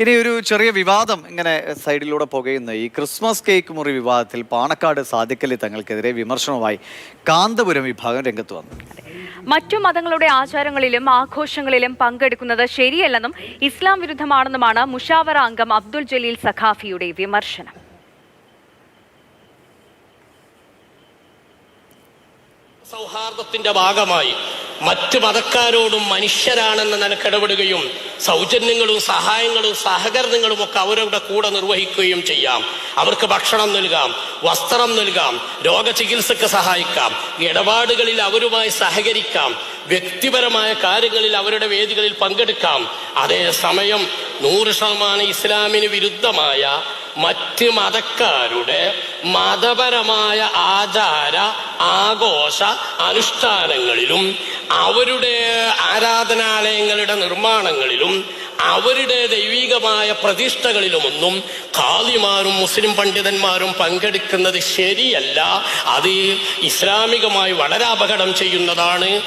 ഇനി ഒരു ചെറിയ വിവാദം ഇങ്ങനെ സൈഡിലൂടെ പുകയുന്ന. ഈ ക്രിസ്മസ് കേക്ക് മുറി വിവാദത്തിൽ പാണക്കാട് സാധിക്കലി തങ്ങൾക്കെതിരെ വിമർശനവുമായി കാന്തപുരം വിഭാഗം രംഗത്ത് വന്നു. മറ്റു മതങ്ങളുടെ ആചാരങ്ങളിലും ആഘോഷങ്ങളിലും പങ്കെടുക്കുന്നത് ശരിയല്ലെന്നും ഇസ്ലാം വിരുദ്ധമാണെന്നുമാണ് മുഷാവറ അംഗം അബ്ദുൽ ജലീൽ സഖാഫിയുടെ വിമർശനം. സൗഹാർദ്ദത്തിന്റെ ഭാഗമായി മറ്റു മതക്കാരോടും മനുഷ്യരാണെന്ന് നിനക്കിടപെടുകയും സൗജന്യങ്ങളും സഹായങ്ങളും സഹകരണങ്ങളും ഒക്കെ അവരുടെ കൂടെ നിർവഹിക്കുകയും ചെയ്യാം. അവർക്ക് ഭക്ഷണം നൽകാം വസ്ത്രം നൽകാം രോഗചികിത്സക്ക് സഹായിക്കാം ഇടപാടുകളിൽ അവരുമായി സഹകരിക്കാം വ്യക്തിപരമായ കാര്യങ്ങളിൽ അവരുടെ വേദികളിൽ പങ്കെടുക്കാം. അതേസമയം നൂറ് ശതമാനം ഇസ്ലാമിന് വിരുദ്ധമായ മറ്റ് മതക്കാരുടെ മതപരമായ ആചാര ആഘോഷ അനുഷ്ഠാനങ്ങളിലും അവരുടെ ആരാധനാലയങ്ങളുടെ നിർമ്മാണങ്ങളിലും അവരുടെ ദൈവികമായ പ്രതിഷ്ഠകളിലുമൊന്നും ഖാദിമാരും മുസ്ലിം പണ്ഡിതന്മാരും പങ്കെടുക്കുന്നത് ശരിയല്ല. അത് ഇസ്ലാമികമായി വളരെ അപകടം ചെയ്യുന്നതാണ്.